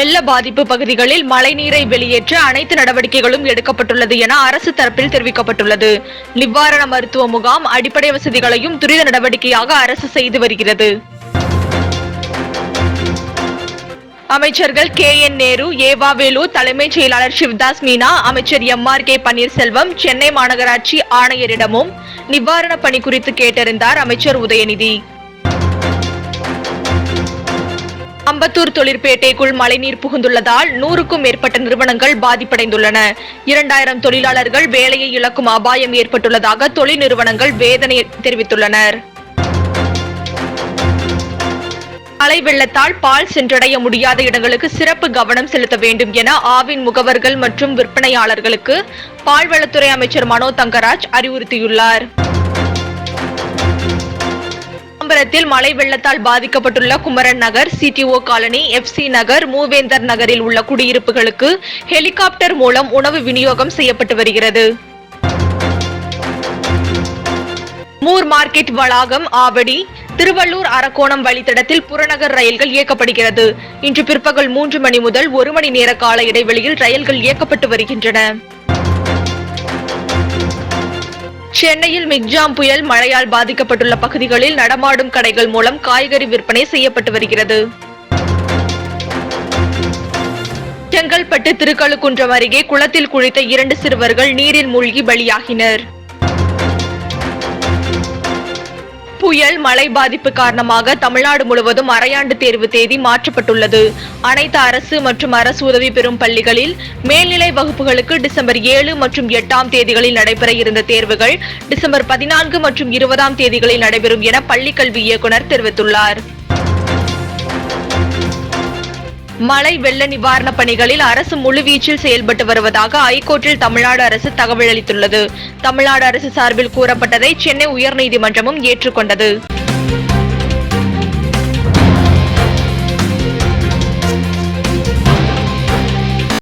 வெள்ள பாதிப்பு பகுதிகளில் மழைநீரை வெளியேற்ற அனைத்து நடவடிக்கைகளும் எடுக்கப்பட்டுள்ளது என அரசு தரப்பில் தெரிவிக்கப்பட்டுள்ளது. நிவாரண மருத்துவ முகாம் அடிப்படை வசதிகளையும் துரித நடவடிக்கையாக அரசு செய்து வருகிறது. அமைச்சர்கள் கே என் நேரு ஏவா வேலு தலைமைச் செயலாளர் சிவ்தாஸ் மீனா அமைச்சர் M R K Panneerselvam Chennai மாநகராட்சி ஆணையரிடமும் நிவாரணப் பணி குறித்து கேட்டறிந்தார் அமைச்சர் உதயநிதி. அம்பத்தூர் தொழிற்பேட்டைக்குள் மழைநீர் புகுந்துள்ளதால் நூறுக்கும் மேற்பட்ட நிறுவனங்கள் பாதிப்படைந்துள்ளன. இரண்டாயிரம் தொழிலாளர்கள் வேலையை இழக்கும் அபாயம் ஏற்பட்டுள்ளதாக தொழில் நிறுவனங்கள் வேதனை தெரிவித்துள்ளனர். மழை வெள்ளத்தால் பால் சென்றடைய முடியாத இடங்களுக்கு சிறப்பு கவனம் செலுத்த வேண்டும் என ஆவின் முகவர்கள் மற்றும் விற்பனையாளர்களுக்கு பால்வளத்துறை அமைச்சர் மனோ தங்கராஜ் அறிவுறுத்தியுள்ளார். தாம்பரத்தில் மழை வெள்ளத்தால் பாதிக்கப்பட்டுள்ள Kumaran Nagar CTO colony FC Nagar Moovendar நகரில் உள்ள குடியிருப்புகளுக்கு ஹெலிகாப்டர் மூலம் உணவு விநியோகம் செய்யப்பட்டு வருகிறது. மூர் மார்க்கெட் வளாகம் ஆவடி திருவள்ளூர் அரக்கோணம் வழித்தடத்தில் புறநகர் ரயில்கள் இயக்கப்படுகிறது. இன்று பிற்பகல் மூன்று மணி முதல் ஒரு மணி நேர கால இடைவெளியில் ரயில்கள் இயக்கப்பட்டு வருகின்றன. சென்னையில் மிக்ஜாம் புயல் மழையால் பாதிக்கப்பட்டுள்ள பகுதிகளில் நடமாடும் கடைகள் மூலம் காய்கறி விற்பனை செய்யப்பட்டு வருகிறது. செங்கல்பட்டு திருக்கழுக்குன்றம் அருகே குளத்தில் குளித்த இரண்டு சிறுவர்கள் நீரில் மூழ்கி பலியாகினர். புயல் மழை பாதிப்பு காரணமாக தமிழ்நாடு முழுவதும் அரையாண்டு தேர்வு தேதி மாற்றப்பட்டுள்ளது. அனைத்து அரசு மற்றும் அரசு உதவி பெறும் பள்ளிகளில் மேல்நிலை வகுப்புகளுக்கு டிசம்பர் ஏழு மற்றும் எட்டாம் தேதிகளில் நடைபெற இருந்த தேர்வுகள் டிசம்பர் பதினான்கு மற்றும் இருபதாம் தேதிகளில் நடைபெறும் என பள்ளிக்கல்வி இயக்குநர் தெரிவித்துள்ளார். மழை வெள்ள நிவாரணப் பணிகளில் அரசு முழுவீச்சில் செயல்பட்டு வருவதாக ஐகோர்ட்டில் தமிழ்நாடு அரசு தகவல் அளித்துள்ளது. தமிழ்நாடு அரசு சார்பில் கூறப்பட்டதை சென்னை உயர்நீதிமன்றமும் ஏற்றுக்கொண்டது.